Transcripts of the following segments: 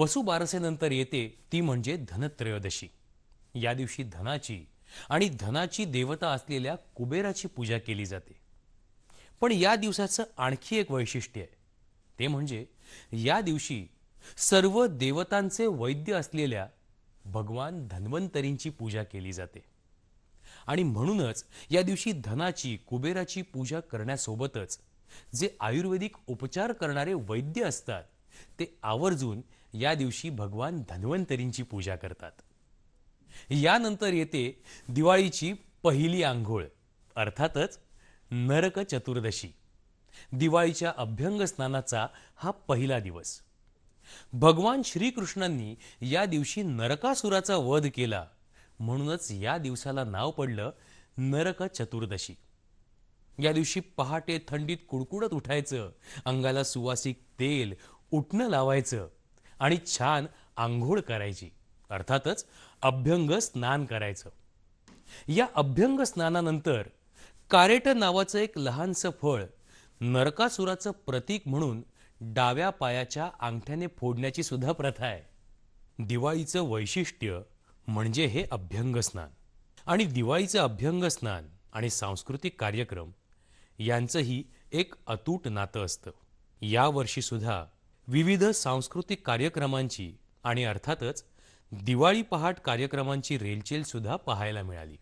वसुबारसेनंतर येते ती म्हणजे धनत्रयोदशी. या दिवशी धनाची आणि धनाची देवता असलेल्या कुबेराची पूजा केली जाते. पण या दिवसाचं आणखी एक वैशिष्ट्य आहे. ते म्हणजे या दिवशी सर्व देवतांचे वैद्य असलेल्या भगवान धन्वंतरींची पूजा केली जाते. आणि म्हणूनच या दिवशी धनाची कुबेराची पूजा करण्यासोबतच जे आयुर्वेदिक उपचार करणारे वैद्य असतात ते आवर्जून या दिवशी भगवान धन्वंतरींची पूजा करतात. यानंतर येते दिवाळीची पहिली आंघोळ अर्थातच नरक चतुर्दशी. दिवाळीच्या अभ्यंग स्नानाचा हा पहिला दिवस. भगवान श्रीकृष्णांनी या दिवशी नरकासुराचा वध केला म्हणूनच या दिवसाला नाव पडलं नरक चतुर्दशी. या दिवशी पहाटे थंडीत कुडकुडत उठायचं अंगाला सुवासिक तेल उठणं लावायचं आणि छान आंघोळ करायची. अर्थातच अभ्यंग स्नान करायचं. या अभ्यंग स्नानानंतर कारेट नावाचं एक लहानसं फळ नरकासुराचं प्रतीक म्हणून डाव्या पायाच्या अंगठ्याने फोडण्याची सुद्धा प्रथा आहे. दिवाळीचं वैशिष्ट्य म्हणजे हे अभ्यंग स्नान. आणि दिवाळीचं अभ्यंग स्नान आणि सांस्कृतिक कार्यक्रम यांचंही एक अतूट नातं असतं. यावर्षीसुद्धा विविध सांस्कृतिक कार्यक्रमांची आणि अर्थातच दिवाळी पहाट कार्यक्रमांची रेलचेल सुद्धा पाहायला मिळाली.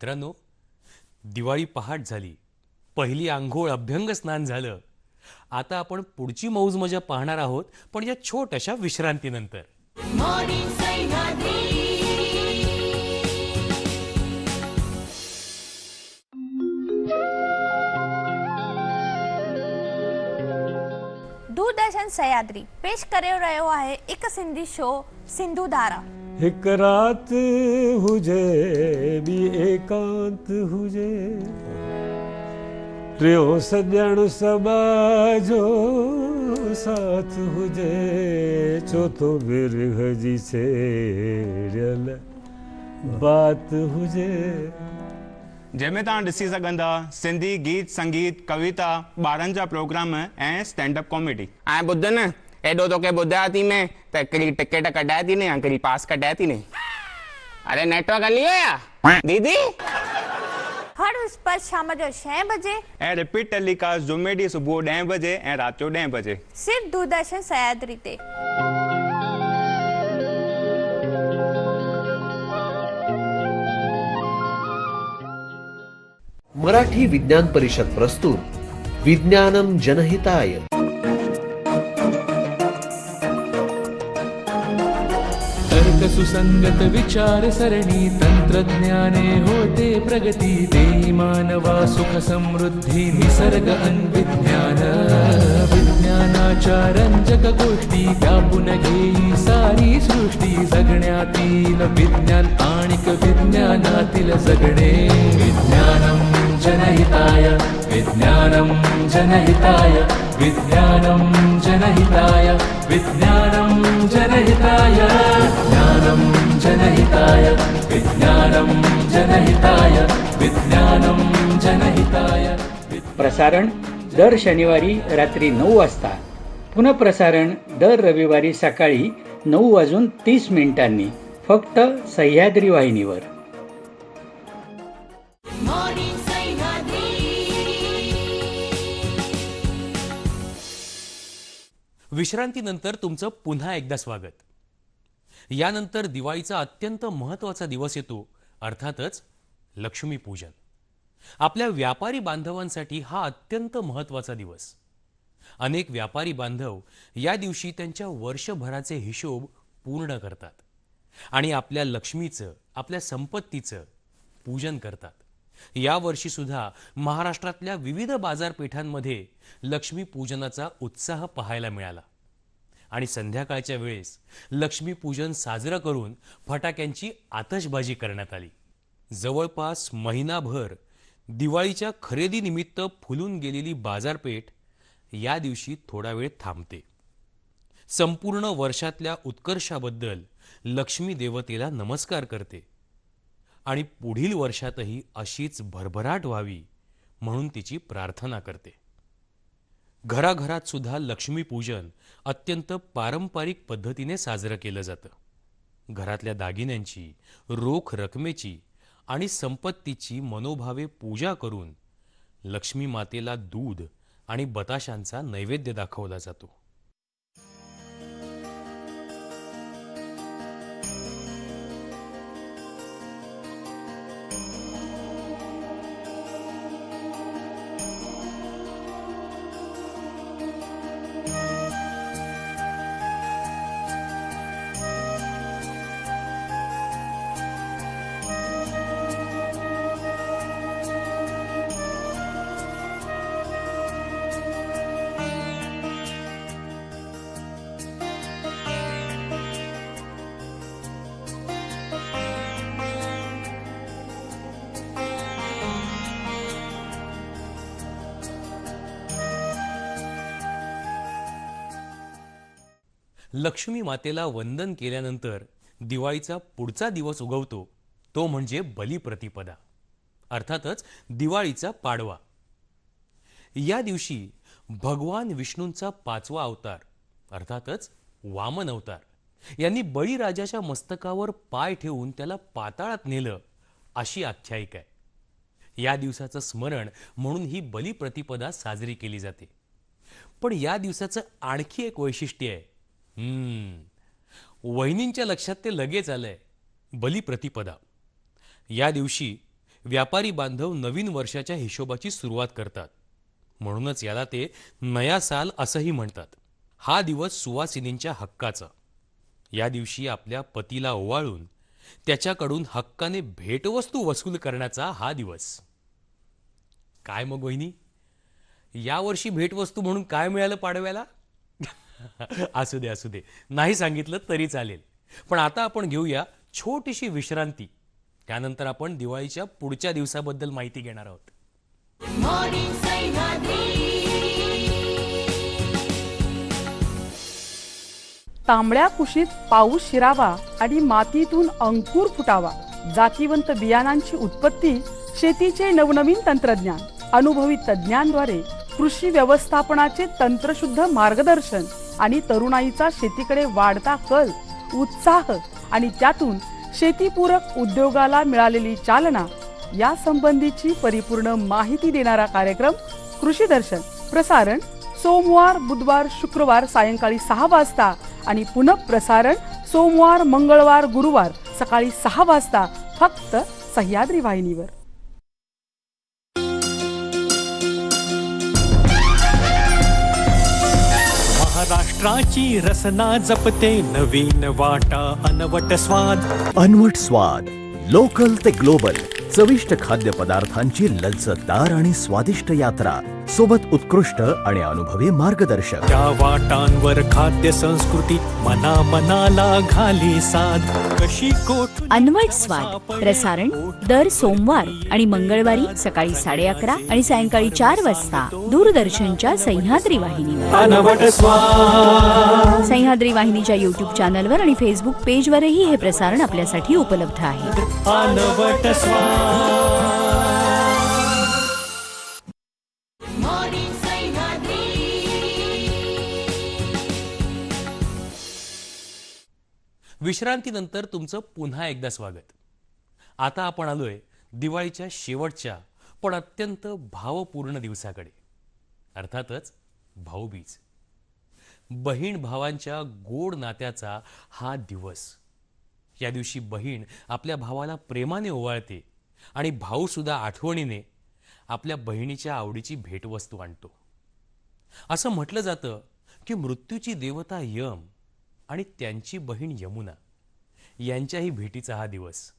मित्रांनो दिवाळी पहाट झाली. पहिली आंघोळ अभ्यंग स्नान झालं. आता आपण पुढची मौज मजा पाहणार आहोत पण या छोट्याशा विश्रांतीनंतर. दूरदर्शन सह्याद्री पेश करे रहो आहे एक सिंधी शो सिंधुधारा. हिक रात हुजे ॿी एकांत हुजे टियों सॼण सबा जो साथ हुजे चोथों बिरह जी सेरियल बात हुजे जंहिंमें तव्हां ॾिसी सघंदा सिंधी गीत संगीत कविता ॿारनि जा प्रोग्राम ऐं स्टैंड अप कॉमेडी ऐं ॿुध न एॾो तोखे ॿुधायो थी मैं त हिकिड़ी टिकट कढाए थी न या हिकिड़ी पास कढाए थी न अरे नेटवर्क हली वियो या दीदी હર વિસ્પત શામ जो छह बजे ऐं रिपीट टेलीकास्ट जुमे ॾींहुं सुबुह ॾहें बजे ऐं राति जो ॾहें बजे सिर्फ दूरदर्शन सह्याद्री ते मराठी विज्ञान परिषद प्रस्तुत विज्ञानम जनहिताय सुसंगत विचार सरणी तंत्रज्ञाने होते प्रगती देई मानवा सुख समृद्धी निसर्ग अन्विज्ञान। विज्ञानाच्या रंजक गोष्टी व्यापून घेई सारी सृष्टी विज्ञान विज्ञानातील जगणे विज्ञानम जनहिताय विज्ञानम जनहिताय विज्ञानम जनहिताय विज्ञानम जनहिताय विज्ञानम जनहिताय विज्ञानम जनहिताय विज्ञानम जनहिताय। प्रसारण दर शनिवारी रात्री नऊ वाजता. पुनःप्रसारण दर रविवारी सकाळी नऊ वाजून तीस मिनिटांनी फक्त सह्याद्री वाहिनीवर. विश्रांतीनंतर तुमचं पुन्हा एकदा स्वागत. यानंतर दिवाळीचा अत्यंत महत्त्वाचा दिवस येतो. अर्थातच लक्ष्मीपूजन. आपल्या व्यापारी बांधवांसाठी हा अत्यंत महत्त्वाचा दिवस. अनेक व्यापारी बांधव या दिवशी त्यांच्या वर्षभराचे हिशोब पूर्ण करतात. आणि आपल्या लक्ष्मीचं आपल्या संपत्तीचं पूजन करतात. यावर्षी सुद्धा महाराष्ट्रातल्या विविध बाजारपेठांमध्ये लक्ष्मीपूजनाचा उत्साह पाहायला मिळाला. आणि संध्याकाळच्या वेळेस लक्ष्मीपूजन साजरं करून फटाक्यांची आतषबाजी करण्यात आली. जवळपास महिनाभर दिवाळीच्या खरेदीनिमित्त फुलून गेलेली बाजारपेठ या दिवशी थोडा वेळ थांबते. संपूर्ण वर्षातल्या उत्कर्षाबद्दल लक्ष्मी देवतेला नमस्कार करते आणि पुढील वर्षातही अशीच भरभराट व्हावी म्हणून तिची प्रार्थना करते. घराघरात सुद्धा लक्ष्मीपूजन अत्यंत पारंपरिक पद्धतीने साजरं केलं जातं. घरातल्या दागिन्यांची रोख रकमेची आणि संपत्तीची मनोभावे पूजा करून लक्ष्मी मातेला दूध आणि बताशांचा नैवेद्य दाखवला जातो. लक्ष्मी मातेला वंदन केल्यानंतर दिवाळीचा पुढचा दिवस उगवतो. तो म्हणजे बलिप्रतिपदा. अर्थातच दिवाळीचा पाडवा. या दिवशी भगवान विष्णूंचा पाचवा अवतार अर्थातच वामन अवतार यांनी बळीराजाच्या मस्तकावर पाय ठेवून त्याला पाताळात नेलं अशी आख्यायिका आहे. या दिवसाचं स्मरण म्हणून ही बलिप्रतिपदा साजरी केली जाते. पण या दिवसाचं आणखी एक वैशिष्ट्य आहे. वहिनींच्या लक्षात ते लगेच आलंय. बलिप्रतिपदा. या दिवशी व्यापारी बांधव नवीन वर्षाच्या हिशोबाची सुरुवात करतात. म्हणूनच याला ते नया साल असंही म्हणतात. हा दिवस सुवासिनींच्या हक्काचा. या दिवशी आपल्या पतीला ओवाळून त्याच्याकडून हक्काने भेटवस्तू वसूल करण्याचा हा दिवस. काय मग वहिनी? यावर्षी भेटवस्तू म्हणून काय मिळालं पाडव्याला? असू दे असू दे. नाही सांगितलं तरी चालेल. पण आता आपण घेऊया छोटीशी विश्रांती. त्यानंतर आपण दिवाळीच्या पुढच्या दिवसाबद्दल माहिती घेणार आहोत. तांबड्या कुशीत पाऊस शिरावा आणि मातीतून अंकुर फुटावा. जातीवंत बियाणांची उत्पत्ती शेतीचे नवनवीन तंत्रज्ञान. अनुभवी तज्ज्ञांद्वारे कृषी व्यवस्थापनाचे तंत्रशुद्ध मार्गदर्शन आणि तरुणाईचा शेतीकडे वाढता कल उत्साह आणि त्यातून शेतीपूरक उद्योगाला मिळालेली चालना या संबंधीची परिपूर्ण माहिती देणारा कार्यक्रम कृषी दर्शन. प्रसारण सोमवार बुधवार शुक्रवार सायंकाळी सहा वाजता आणि पुनः प्रसारण सोमवार मंगळवार गुरुवार सकाळी सहा वाजता फक्त सह्याद्री वाहिनीवर. महाराष्ट्राची रसना जपते नवीन वाटा अनवट स्वाद. अनवट स्वाद लोकल ते ग्लोबल चविष्ट खाद्यपदार्थांची लज्जतदार आणि स्वादिष्ट यात्रा. सोबत उत्कृष्ट आणि अनुभवी मार्गदर्शक. त्या वाटांवर खाद्य संस्कृती मना मनाला घाली साध कशी कोठ अनवट स्वाद. प्रसारण दर सोमवार आणि मंगळवारी सकाळी साडे अकरा आणि सायंकाळी चार वाजता. दूरदर्शनच्या सह्याद्री वाहिनीवर. अनवट स्वाद. सह्याद्री वाहिनीच्या युट्यूब चॅनलवर आणि फेसबुक पेजवरही हे प्रसारण आपल्यासाठी उपलब्ध आहे. अनवट स्वाद. विश्रांतीनंतर तुमचं पुन्हा एकदा स्वागत. आता आपण आलोय दिवाळीच्या शेवटच्या पण अत्यंत भावपूर्ण दिवसाकडे. अर्थातच भाऊबीज. बहीण भावांच्या गोड नात्याचा हा दिवस. या दिवशी बहीण आपल्या भावाला प्रेमाने ओवाळते आणि भाऊसुद्धा आठवणीने आपल्या बहिणीच्या आवडीची भेटवस्तू आणतो. असं म्हटलं जातं की मृत्यूची देवता यम आणि त्यांची बहीण यमुना यांच्याही भेटीचा हा दिवस.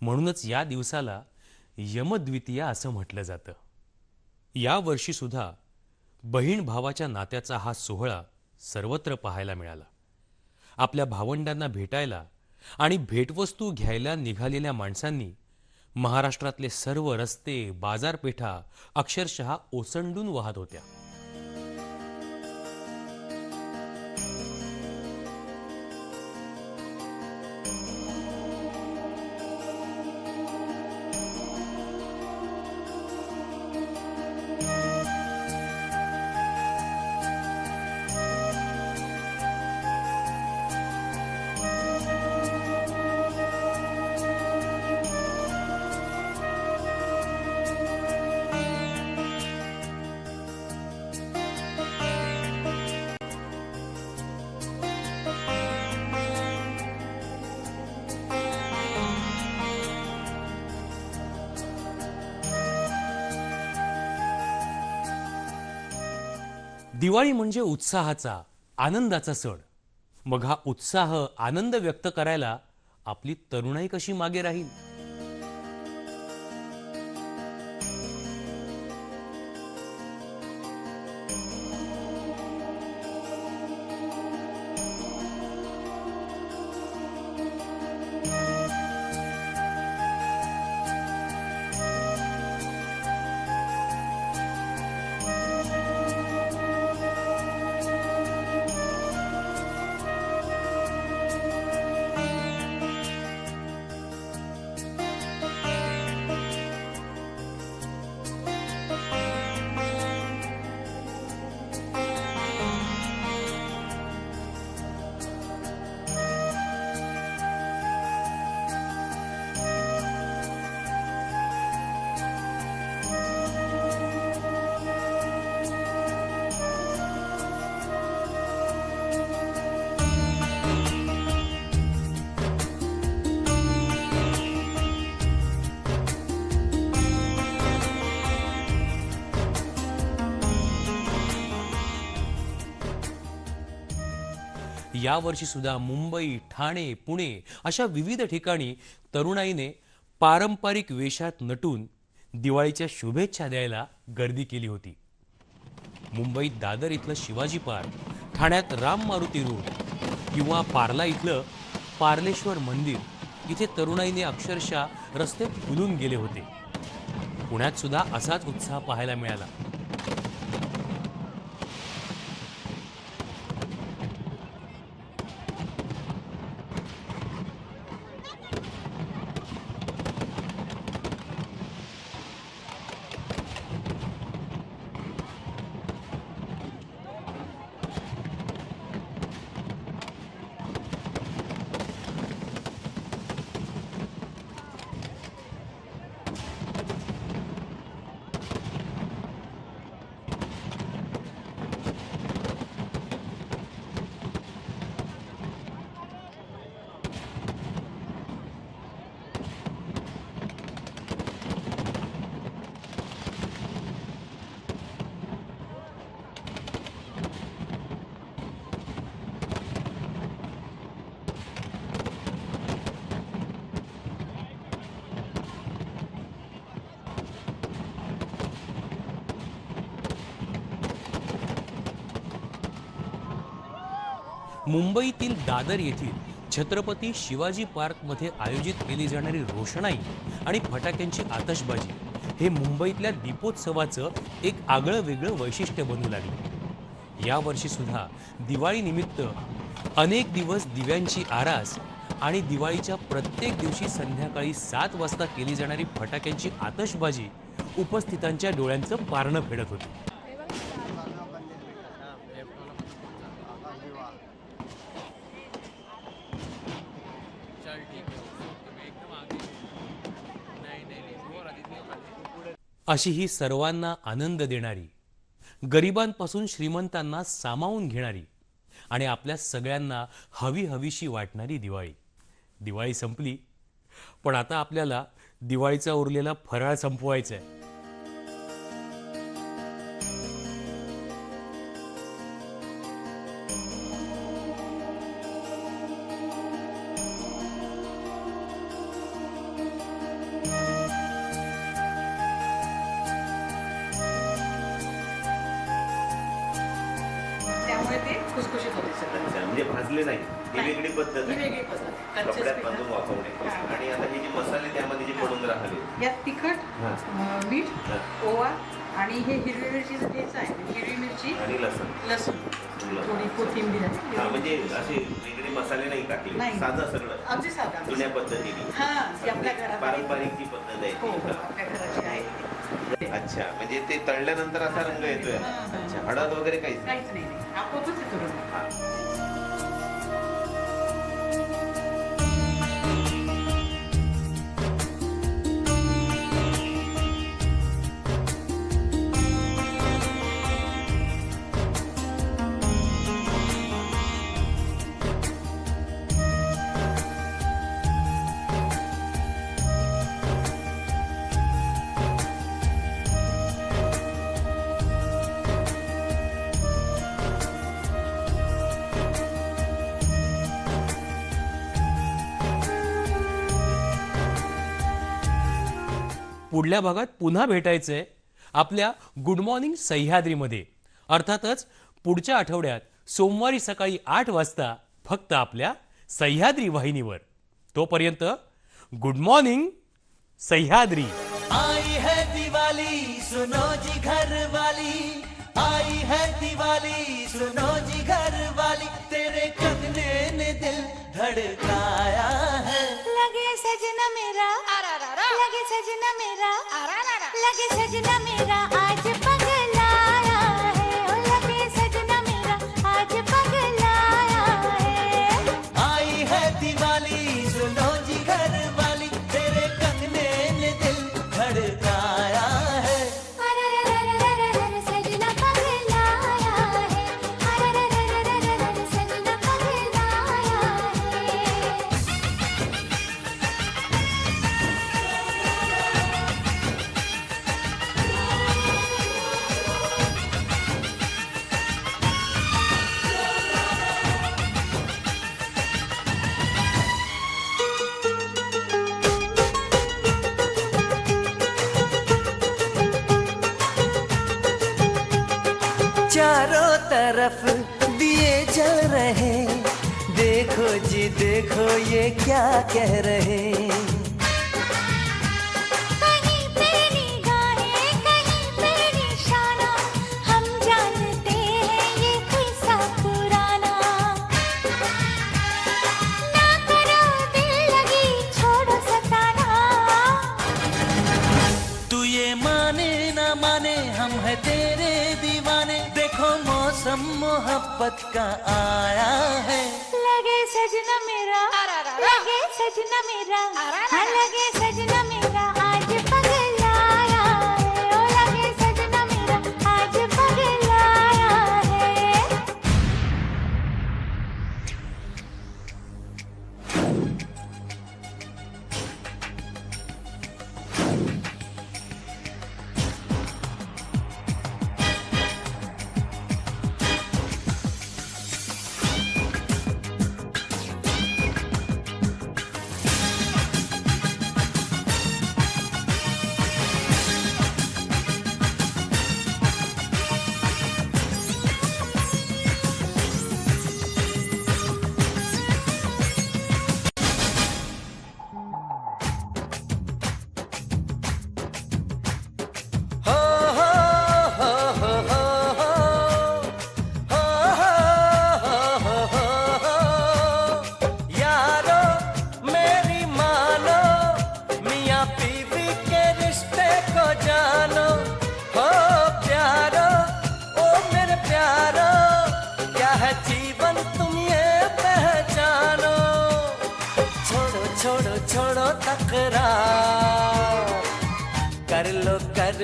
म्हणूनच या दिवसाला यमद्वितीया असं म्हटलं जातं. या वर्षीसुद्धा बहीण भावाच्या नात्याचा हा सोहळा सर्वत्र पाहायला मिळाला. आपल्या भावंडांना भेटायला आणि भेटवस्तू घ्यायला निघालेल्या माणसांनी महाराष्ट्रातले सर्व रस्ते बाजारपेठा अक्षरशः ओसंडून वाहत होत्या. दिवाळी म्हणजे उत्साहाचा आनंदाचा सण. मग हा उत्साह आनंद व्यक्त करायला आपली तरुणाई कशी मागे राहील? यावर्षी सुद्धा मुंबई ठाणे पुणे अशा विविध ठिकाणी तरुणाईने पारंपरिक वेशात नटून दिवाळीच्या शुभेच्छा द्यायला गर्दी केली होती. मुंबईत दादर इथलं शिवाजी पार्क ठाण्यात राम मारुती रोड किंवा पार्ला इथलं पार्लेश्वर मंदिर इथे तरुणाईने अक्षरशः रस्ते फुलून गेले होते. पुण्यात सुद्धा असाच उत्साह पाहायला मिळाला. मुंबईतील दादर येथील छत्रपती शिवाजी पार्कमध्ये आयोजित केली जाणारी रोषणाई आणि फटाक्यांची आतषबाजी हे मुंबईतल्या दीपोत्सवाचं एक आगळं वेगळं वैशिष्ट्य बनू लागले. यावर्षी सुद्धा दिवाळीनिमित्त अनेक दिवस दिव्यांची आरास आणि दिवाळीच्या प्रत्येक दिवशी संध्याकाळी सात वाजता केली जाणारी फटाक्यांची आतषबाजी उपस्थितांच्या डोळ्यांचं पारणं फेडत होती. अशी ही सर्वांना आनंद देणारी गरिबांपासून श्रीमंतांना सामावून घेणारी आणि आपल्या सगळ्यांना हवी हवीशी वाटणारी दिवाळी. दिवाळी संपली पण आता आपल्याला दिवाळीचा उरलेला फराळ संपवायचा आहे अगदी साधा जुन्या पद्धतीने म्हणजे पारंपरिक जी पद्धत आहे आपल्या अच्छा म्हणजे ते तळल्यानंतर असा रंग येतोय. अच्छा हळद वगैरे काहीच नाही. आपोआपच येतो पुढल्या भागात पुन्हा भेटायचं आहे आपल्या गुड मॉर्निंग सह्याद्रीमध्ये. अर्थातच पुढच्या आठवड्यात सोमवारी सकाळी आठ वाजता फक्त आपल्या सह्याद्री वाहिनीवर. तोपर्यंत गुड मॉर्निंग सह्याद्री. आई है दिवाली सुनो जी घर वाली आई है दिवाली सुनो जी घर वाली तेरे कंगने ने दिल धड़काया है। सजना मेरा। लगे सजना मेरा। लगे सजना मेरा। चल रहे। देखो जी देखो ये क्या कह रहे। मोहब्बत का आया है? लगे सजना मेरा लगे सजना मेरा लगे सजना मेरा।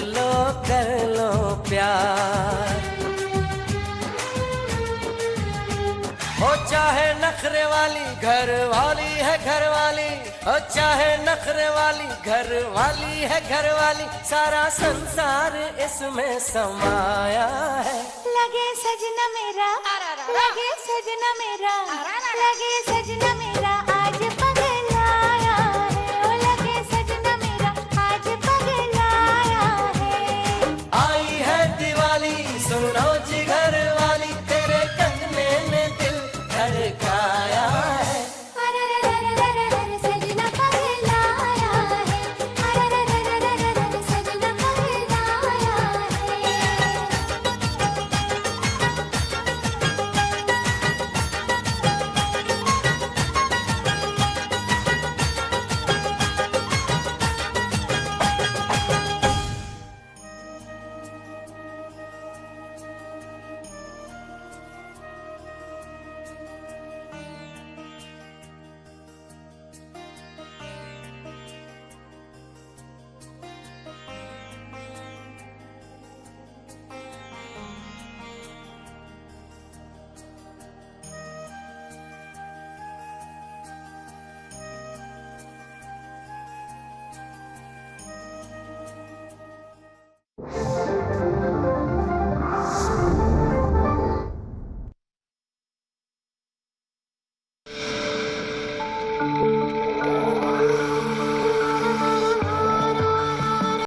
लो, कर लो प्यार। हो चाहे नखरे वाली, घर वाली है घर वाली। हो चाहे नखरे वाली, घर वाली है घर वाली। सारा संसार इसमें समाया है। लगे सजना मेरा, लगे सजना मेरा, लगे सजना मेरा।